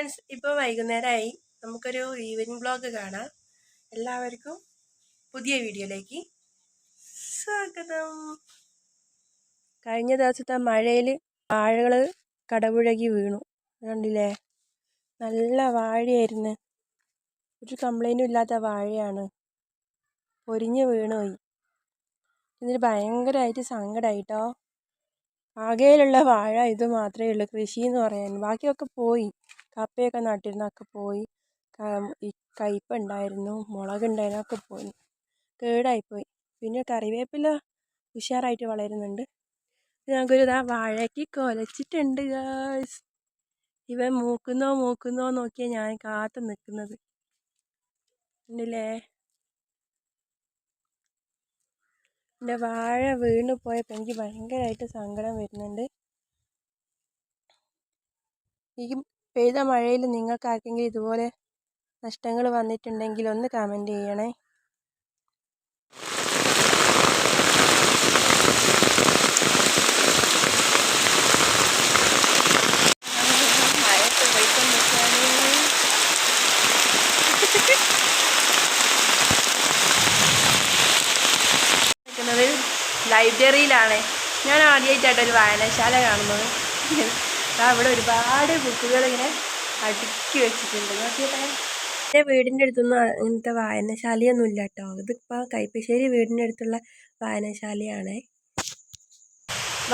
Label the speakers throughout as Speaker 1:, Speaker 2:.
Speaker 1: Friends ഇപ്പോൾ വൈകുന്നേരമായി നമുക്കൊരു evening blog കാണാം. എല്ലാവർക്കും പുതിയ വീഡിയോയിലേക്ക് സ്വാഗതം. കഴിഞ്ഞ ദിവസത്തെ മഴയിൽ വാഴകൾ കടപുഴകി വീണു. കണ്ടില്ലേ? നല്ല വാഴയായിരുന്നു. ഒരു കംപ്ലൈന്റും ഇല്ലാത്ത വാഴയാണ്. പൊരിഞ്ഞ് വീണുപോയി. എന്നിട്ട് ഭയങ്കരമായിട്ട് സങ്കടമായിട്ടോ ആകെയിലുള്ള വാഴ ഇത് മാത്രമേ ഉള്ളൂ. കൃഷി എന്ന് പറയാൻ ബാക്കിയൊക്കെ പോയി. കപ്പയൊക്കെ നട്ടിരുന്നതൊക്കെ പോയി. ഈ കയ്പ ഉണ്ടായിരുന്നു മുളക് ഉണ്ടായിരുന്നു ഒക്കെ പോയി. കേടായിപ്പോയി. പിന്നെ കറിവേപ്പില ഉഷാറായിട്ട് വളരുന്നുണ്ട്. ഞങ്ങൾക്കൊരു ഇതാ വാഴയ്ക്ക് കൊലച്ചിട്ടുണ്ട് ഗായ്സ് ഇവൻ മൂക്കുന്നോ മൂക്കുന്നോ നോക്കിയാൽ ഞാൻ കാത്തു നിൽക്കുന്നത്. ഉണ്ടല്ലേ എന്റെ വാഴ വീണ് പോയപ്പോൾ എനിക്ക് ഭയങ്കരമായിട്ട് സങ്കടം വരുന്നുണ്ട്. ഈ പെയ്ത മഴയിൽ നിങ്ങൾക്ക് ആർക്കെങ്കിലും ഇതുപോലെ നഷ്ടങ്ങൾ വന്നിട്ടുണ്ടെങ്കിൽ ഒന്ന് കമന്റ് ചെയ്യണേ. ലൈബ്രറിയിലാണ്. ഞാൻ ആദ്യമായിട്ടായിട്ട് ഒരു വായനശാല കാണുന്നത്. അവിടെ ഒരുപാട് ബുക്കുകൾ ഇങ്ങനെ അടുക്കി വെച്ചിട്ടുണ്ട്. നോക്കിയട്ടെ എന്റെ വീടിന്റെ അടുത്തൊന്നും അങ്ങനത്തെ വായനശാലയൊന്നും ഇല്ല കേട്ടോ. ഇതിപ്പോൾ കൈപ്പശ്ശേരി വീടിന്റെ അടുത്തുള്ള വായനശാലയാണ്.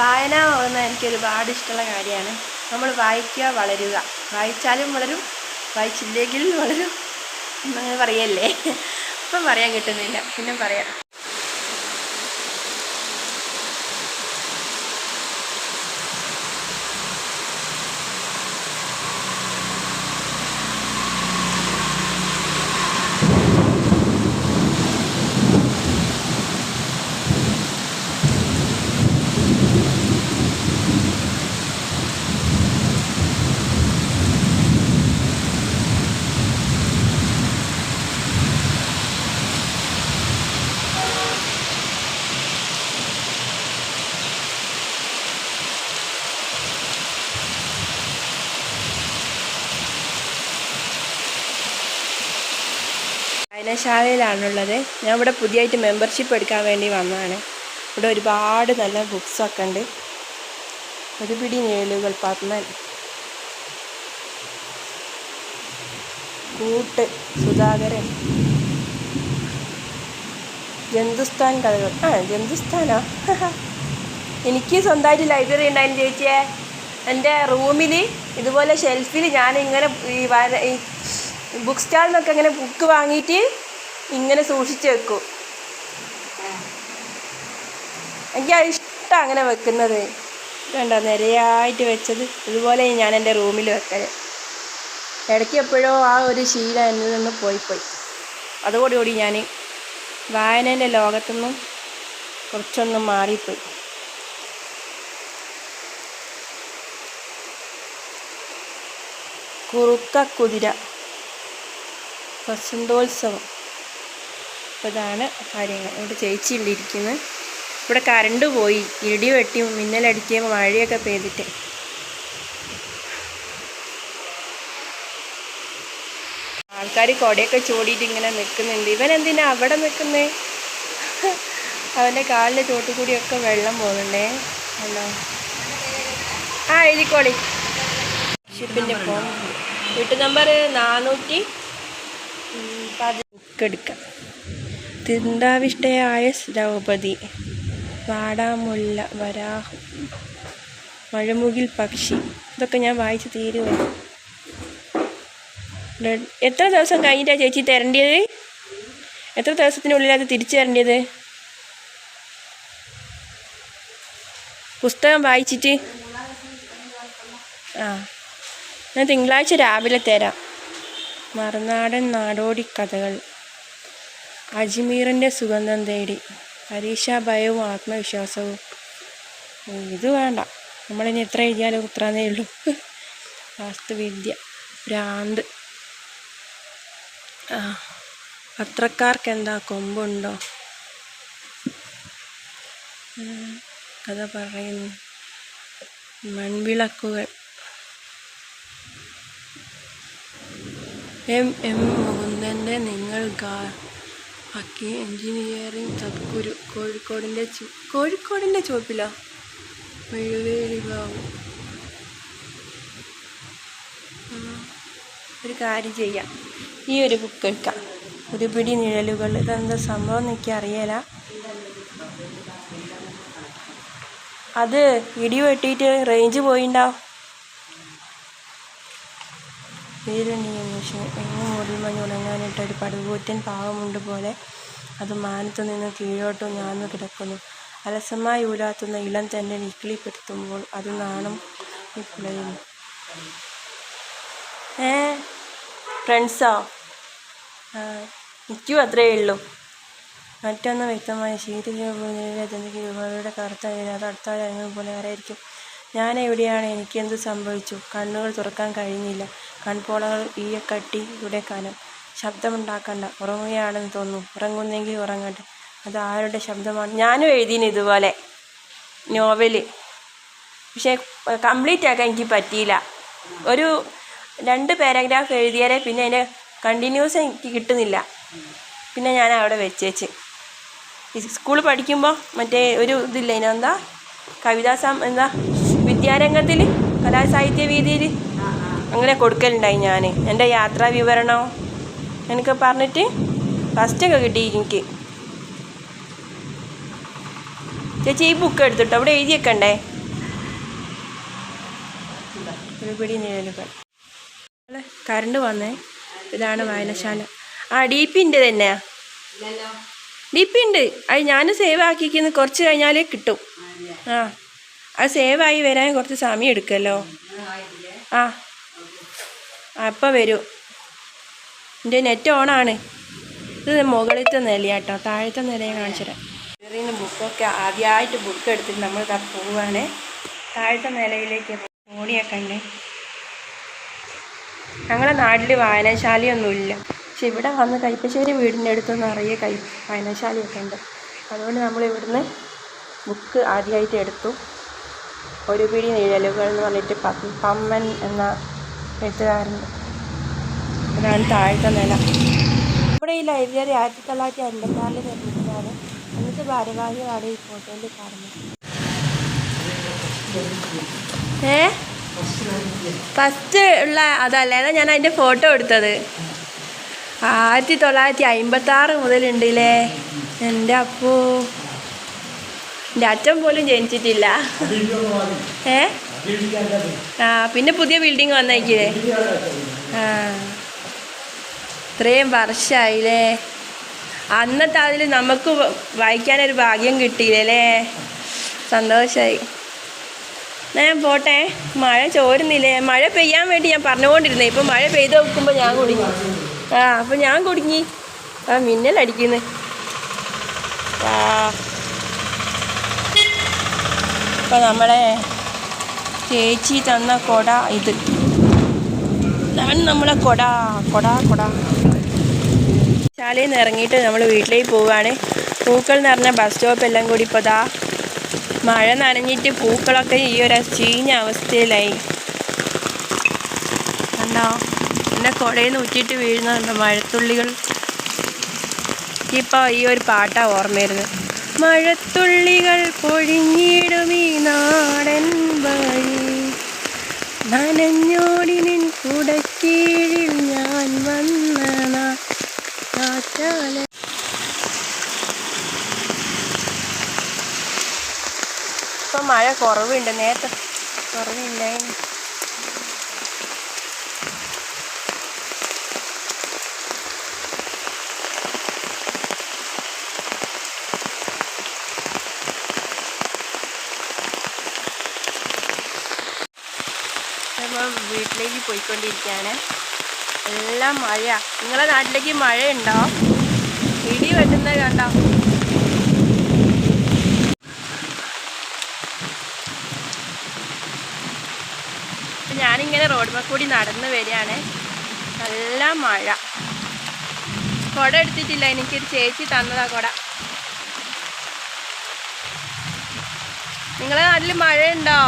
Speaker 1: വായന എന്ന് എനിക്ക് ഒരുപാട് ഇഷ്ടമുള്ള കാര്യമാണ്. നമ്മൾ വായിക്കുക വളരുക. വായിച്ചാലും വളരും വായിച്ചില്ലെങ്കിൽ വളരും എന്നങ്ങനെ പറയല്ലേ? ഇപ്പം പറയാൻ കിട്ടുന്നില്ല. പിന്നെ പറയാം. വായനശാലയിലാണുള്ളത് ഞാൻ ഇവിടെ പുതിയതായിട്ട് മെമ്പർഷിപ്പ് എടുക്കാൻ വേണ്ടി വന്നതാണ്. ഇവിടെ ഒരുപാട് നല്ല ബുക്സൊക്കെ ഉണ്ട്. ഒരു പിടി നേലുകൾ പത്മൻ. കൂട്ട് സുധാകരൻ. ജന്തുസ്ഥാൻ കഥകൾ. ആ ജന്തുസ്ഥാനോ? എനിക്ക് സ്വന്തമായിട്ട് ലൈബ്രറി ഉണ്ടായിരുന്നു ചേച്ചിയെ. എന്റെ റൂമിൽ ഇതുപോലെ ഷെൽഫിൽ ഞാൻ ഇങ്ങനെ ഈ ഈ ബുക്ക് സ്റ്റാളിൽ നിന്നൊക്കെ ഇങ്ങനെ ബുക്ക് വാങ്ങിയിട്ട് ഇങ്ങനെ സൂക്ഷിച്ച് വെക്കും. എനിക്ക് അത് ഇഷ്ടമാണ് അങ്ങനെ വെക്കുന്നത്. കണ്ടോ നിരയായിട്ട് വെച്ചത്. ഇതുപോലെ ഞാൻ എന്റെ റൂമിൽ വെക്കൽ. ഇടയ്ക്ക് എപ്പോഴോ ആ ഒരു ശീലം എന്നിൽ നിന്ന് പോയി പോയി അതോടുകൂടി ഞാൻ വായനേന്റെ ലോകത്തുനിന്നും കുറച്ചൊന്നും മാറിപ്പോയി. കുറുക്ക കുതിര. വസന്തോത്സവം. ഇതാണ് കാര്യങ്ങൾ. ഇവിടെ ചേച്ചി ഉണ്ടിരിക്കുന്നത് ഇവിടെ കറണ്ട് പോയി. ഇടി വെട്ടി മിന്നലടിക്കുകയും മഴയൊക്കെ പെയ്തിട്ട്. ആൾക്കാർ കൊടയൊക്കെ ചൂടിയിട്ട് ഇങ്ങനെ നിൽക്കുന്നുണ്ട്. ഇവൻ എന്തിനാ അവിടെ നിൽക്കുന്നേ? അവന്റെ കാലിന്റെ ചോട്ടിൽ കൂടിയൊക്കെ വെള്ളം പോകുന്നുണ്ടേ. ഹലോ. ആ എഴുതിക്കോളി. ഷിപ്പിന്റെ ഫോൺ. വീട്ടു നമ്പർ നാനൂറ്റി ബുക്കെടുക്കാം തിണ്ടാവിഷ്ടയായ ദ്രൗപതി വാടാമുല്ല വരാഹു മഴമുകിൽ പക്ഷി ഇതൊക്കെ ഞാൻ വായിച്ച് തീരുവ. എത്ര ദിവസം കഴിഞ്ഞിട്ടാണ് ചേച്ചി തരേണ്ടത് എത്ര ദിവസത്തിനുള്ളിൽ അത് തിരിച്ചു തരേണ്ടത് പുസ്തകം വായിച്ചിട്ട്? ആ ഞാൻ തിങ്കളാഴ്ച രാവിലെ തരാം. മറുനാടൻ നാടോടി കഥകൾ അജ്മീറിന്റെ സുഗന്ധം തേടി പരീക്ഷാ ഭയവും ആത്മവിശ്വാസവും. ഇത് വേണ്ട. നമ്മളിനി എത്ര എഴുതിയാലും ഉത്തരാന്നേ ഉള്ളൂ. വാസ്തുവിദ്യ ഭ്രാന്ത്. ആ പത്രക്കാർക്ക് എന്താ കൊമ്പുണ്ടോ കഥ പറയുന്നു. മൺവിളക്കുകൾ. എം എം മുകുന്ദന്റെ നിങ്ങൾ ആക്കി എഞ്ചിനീയറിംഗ് തത്കുരു കോഴിക്കോടിന്റെ കോഴിക്കോടിന്റെ ചുവപ്പിലോ? മെഴുവേലികാവ് ആ, ഒരു കാര്യം ചെയ്യാം. ഈ ഒരു ബുക്ക് എടുക്കാം. ഒരു പിടി നിഴലുകൾ. ഇതെന്താ സംഭവം എനിക്ക് അറിയില്ല അത് ഇടി വെട്ടിയിട്ട് റേഞ്ച് പോയിണ്ടാവും വീരുണ്ണി നിമിഷം എങ്ങും മൂടിമഞ്ഞ് ഒരു പടുകൂറ്റൻ പാവമുണ്ട് പോലെ അത് മാനത്തു നിന്ന് കീഴോട്ടും ഞാന്നു കിടക്കുന്നു. അലസമായി ഊലാത്തുന്ന ഇളം തന്നെ ഇക്കിളിപ്പെടുത്തുമ്പോൾ അത് നാണം പിളയുന്നു ഏ ഫ്രണ്ട്സോ? എനിക്കും അത്രയേ ഉള്ളൂ. മറ്റൊന്ന് വ്യക്തമായ ശീതയുടെ കറുത്ത നിഴൽ അത് അടുത്ത പോലെ ആരായിരിക്കും? ഞാൻ എവിടെയാണ് എനിക്കെന്ത് സംഭവിച്ചു? കണ്ണുകൾ തുറക്കാൻ കഴിഞ്ഞില്ല. കൺപോളകൾ ഈയക്കട്ടി ഇവിടെ കനം. ശബ്ദമുണ്ടാക്കണ്ട. ഉറങ്ങുകയാണെന്ന് തോന്നുന്നു. ഉറങ്ങുന്നെങ്കിൽ ഉറങ്ങട്ടെ. അത് ആരുടെ ശബ്ദമാണ്? ഞാനും എഴുതിന് ഇതുപോലെ. നോവൽ. പക്ഷേ കംപ്ലീറ്റ് ആക്കാൻ എനിക്ക് പറ്റിയില്ല. ഒരു രണ്ട് പാരഗ്രാഫ് എഴുതിയാലേ പിന്നെ അതിന്റെ കണ്ടിന്യൂസ് എനിക്ക് കിട്ടുന്നില്ല. പിന്നെ ഞാൻ അവിടെ വെച്ചേച്ച് സ്കൂളിൽ പഠിക്കുമ്പോൾ മറ്റേ ഒരു ഇതില്ല ഇതിനെന്താ കവിതാ സം എന്താ? വിദ്യാരംഗത്തിൽ കലാസാഹിത്യ വീതിയിൽ അങ്ങനെ കൊടുക്കലുണ്ടായി ഞാൻ എന്റെ യാത്രാ വിവരണോ എനിക്ക് പറഞ്ഞിട്ട് ഫസ്റ്റൊക്കെ കിട്ടി എനിക്ക്. ചേച്ചി ഈ ബുക്ക് എടുത്തിട്ടോ? അവിടെ എഴുതി വെക്കണ്ടേ ഒരു പിടി നിഴലുകൾ കറണ്ട് വന്നേ. ഇതാണ് വായനശാല. ആ ഡി പിന്റെ തന്നെയാ? ഡി പി ഉണ്ട്. അത് ഞാൻ സേവ് ആക്കിക്കുന്ന കുറച്ച് കഴിഞ്ഞാലേ കിട്ടും. ആ അത് സേവായി വരാൻ കുറച്ച് സമയം എടുക്കുമല്ലോ ആ അപ്പം വരൂ. എന്റെ നെറ്റ് ഓണാണ്. ഇത് മുകളിലത്തെ നിലയാട്ടോ. താഴത്തെ നിലയെ കാണിച്ചുതരാം. ചെറിയ ബുക്കൊക്കെ ആദ്യമായിട്ട് ബുക്ക് എടുത്തിട്ട് നമ്മൾ ഇതാ പോവുകയാണ് താഴത്തെ നിലയിലേക്ക് ഓടിയൊക്കെ ഉണ്ട്. ഞങ്ങളുടെ നാട്ടിൽ വായനശാലയൊന്നുമില്ല. പക്ഷെ ഇവിടെ വന്ന് കൈപ്പശ്ശേരി വീടിന്റെ അടുത്ത് നിറയെ കൈ വായനശാലയൊക്കെ ഉണ്ട്. അതുകൊണ്ട് നമ്മൾ ഇവിടുന്ന് ബുക്ക് ആദ്യമായിട്ട് എടുത്തു. ഒരു പിടി നിഴലുകൾ എന്ന് പറഞ്ഞിട്ട് പമ്മൻ എന്ന എഴുത്തുകാരന്റെ അതാണ് താഴത്തെ നില. ഇവിടെ ഈ ലൈബ്രറി ആയിരത്തി തൊള്ളായിരത്തി അൻപത്തിനാലിൽ നിർമ്മിച്ചതാണ് അന്നത്തെ ഭാരവാഹികളാണ് ഈ ഫോട്ടോയിൽ കാണുന്നത്. ഏ? ഫസ്റ്റ് ഉള്ള അതല്ലേ? ഞാൻ അതിന്റെ ഫോട്ടോ എടുത്തത്. ആയിരത്തി തൊള്ളായിരത്തി അമ്പത്തി ആറ് മുതലുണ്ടല്ലേ? എന്റെ അപ്പൂ. എന്റെ അച്ഛൻ പോലും ജനിച്ചിട്ടില്ല. ഏ? ആ പിന്നെ പുതിയ ബിൽഡിങ് വന്നേക്കേ ആ. ഇത്രയും വർഷമായില്ലേ അന്നത്തെ അതിൽ നമുക്ക് വായിക്കാനൊരു ഭാഗ്യം കിട്ടിയില്ലേ സന്തോഷമായി ഞാൻ പോട്ടെ. മഴ ചോരുന്നില്ലേ? മഴ പെയ്യാൻ വേണ്ടി ഞാൻ പറഞ്ഞുകൊണ്ടിരുന്നേ. ഇപ്പം മഴ പെയ്ത് നോക്കുമ്പോൾ ഞാൻ കുടുങ്ങി. ആ അപ്പം ഞാൻ കുടുങ്ങി. ആ മിന്നലടിക്കുന്നു ആ. ഇപ്പം നമ്മളെ ചേച്ചി തന്ന കൊട ഇത്. ഇതാണ് നമ്മളെ കൊട കൊട കൊട. ശാലയിൽ നിന്ന് ഇറങ്ങിയിട്ട് നമ്മൾ വീട്ടിലേക്ക് പോവുകയാണ്. പൂക്കൾ നിറഞ്ഞ ബസ് സ്റ്റോപ്പ് എല്ലാം കൂടി ഇപ്പോൾ ദാ മഴ നനഞ്ഞിട്ട് പൂക്കളൊക്കെ ഈ ഒരു ചീഞ്ഞ അവസ്ഥയിലായി. കണ്ടോ? എന്റെ കുടയിൽ നിന്ന് ഊറ്റിയിട്ട് വീഴുന്നുണ്ട് മഴത്തുള്ളികൾ? ഇപ്പോൾ ഈ ഒരു പാട്ടാണ് ഓർമ്മ വരുന്നത്. മഴത്തുള്ളികൾ പൊഴിഞ്ഞിടും ഈ നാടൻ വഴി. നനഞ്ഞോടി നിൻ കുടക്കീഴിൽ ഞാൻ വന്ന കാറ്റാല മഴ കുറവുണ്ട്. നേരത്തെ കുറവില്ലായിരുന്നു അപ്പം വീട്ടിലേക്ക് പോയിക്കൊണ്ടിരിക്കുകയാണ് എല്ലാം മഴ നിങ്ങളെ നാട്ടിലേക്ക് മഴയുണ്ടോ? ഇടി വെട്ടുന്നത് കണ്ടോ? ഞാനിങ്ങനെ റോഡിൽ കൂടി നടന്ന് വരികയാണ്. നല്ല മഴ. കുട എടുത്തിട്ടില്ല. എനിക്കൊരു ചേച്ചി തന്നതാ കുട. നിങ്ങളെ നാട്ടിൽ മഴയുണ്ടോ?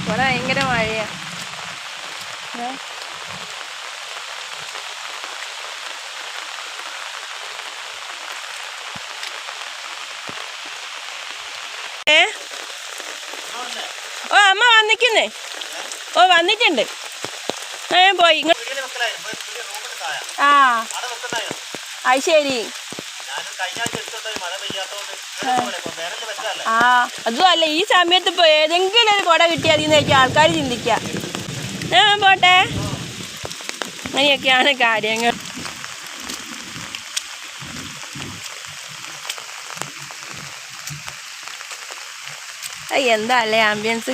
Speaker 1: ഇവിടെ ഭയങ്കര മഴയാ. ഏ eh? ഓ
Speaker 2: അമ്മ വന്നിക്കുന്നേ. ഓ വന്നിട്ടുണ്ട്. ഞാൻ പോയി.
Speaker 1: ആ. അത് ശരി. ആ. അതും അല്ല ഈ സമയത്ത് ഇപ്പൊ ഏതെങ്കിലും ഒരു കുട കിട്ടിയാൽ അതിന്ന് ആൾക്കാർ ചിന്തിക്ക. പോട്ടെ. അങ്ങനെയൊക്കെയാണ് കാര്യങ്ങൾ. എന്താ അല്ലേ ആംബിയൻസ്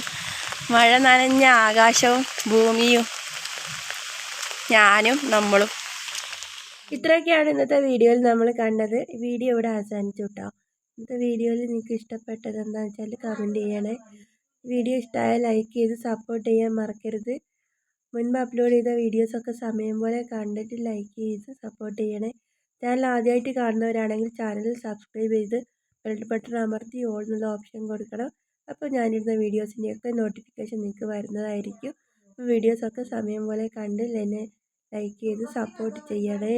Speaker 1: മഴ നനഞ്ഞ ആകാശവും ഭൂമിയും. ഞാനും നമ്മളും. ഇത്രയൊക്കെയാണ് ഇന്നത്തെ വീഡിയോയിൽ നമ്മൾ കണ്ടത്. വീഡിയോ ഇവിടെ അവസാനിച്ചു കേട്ടോ ഇന്നത്തെ വീഡിയോയിൽ നിങ്ങൾക്ക് ഇഷ്ടപ്പെട്ടത് എന്താണെന്ന് വെച്ചാൽ കമന്റ് ചെയ്യണേ. വീഡിയോ ഇഷ്ടമായ ലൈക്ക് ചെയ്ത് സപ്പോർട്ട് ചെയ്യാൻ മറക്കരുത്. മുൻപ് അപ്ലോഡ് ചെയ്ത വീഡിയോസൊക്കെ സമയം പോലെ കണ്ടിട്ട് ലൈക്ക് ചെയ്ത് സപ്പോർട്ട് ചെയ്യണേ. ചാനൽ ആദ്യമായിട്ട് കാണുന്നവരാണെങ്കിൽ ചാനൽ സബ്സ്ക്രൈബ് ചെയ്ത് ബെൽ ബട്ടൺ അമർത്തി ഓൾ എന്നുള്ള ഓപ്ഷൻ കൊടുക്കണം. അപ്പോൾ ഞാനിരുന്ന വീഡിയോസിന്റെയൊക്കെ നോട്ടിഫിക്കേഷൻ നിങ്ങൾക്ക് വരുന്നതായിരിക്കും. വീഡിയോസൊക്കെ സമയം പോലെ കണ്ട് എന്നെ ലൈക്ക് ചെയ്ത് സപ്പോർട്ട് ചെയ്യണേ.